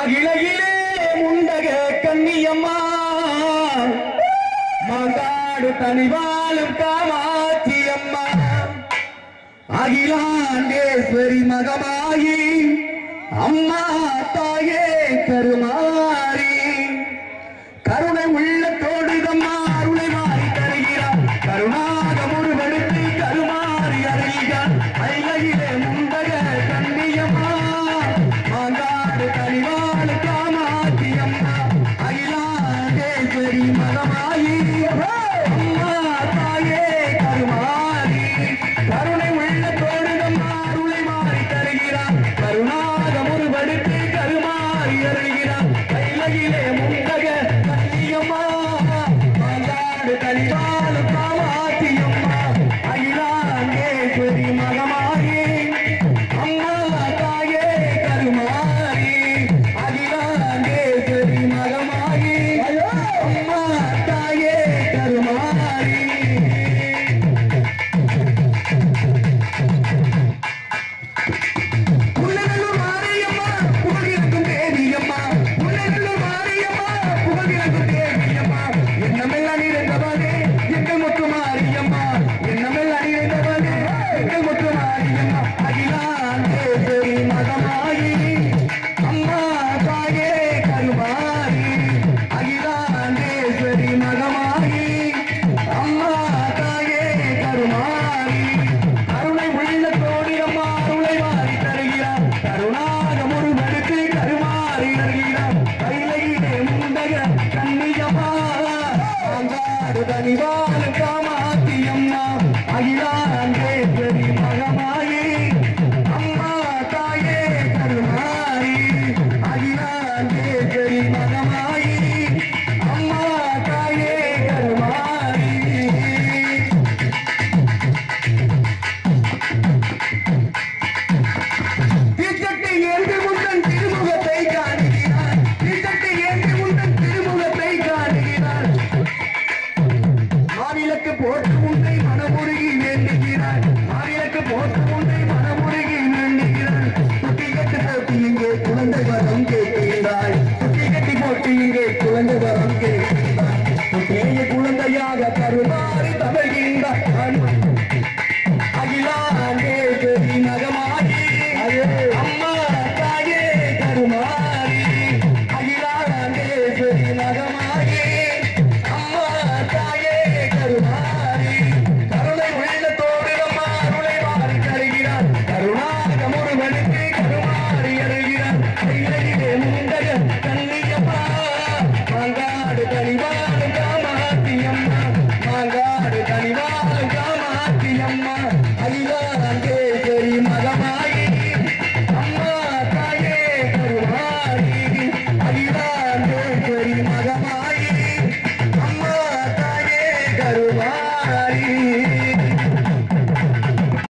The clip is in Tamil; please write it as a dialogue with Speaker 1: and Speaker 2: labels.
Speaker 1: அகிலகிலே முண்டக கண்ணியம்மா. மகாடு தனிவாழும் காமாட்சியம்மா. அகிலாண்டேஸ்வரி மகமாயி அம்மா தாயே கருமா Yeah. கையிலே முந்தக கண்ணியமா தனிவான காமா அங்கே குழந்தை அங்கே பெரிய குழந்தையாக தருமாறி தமிழ்கின்ற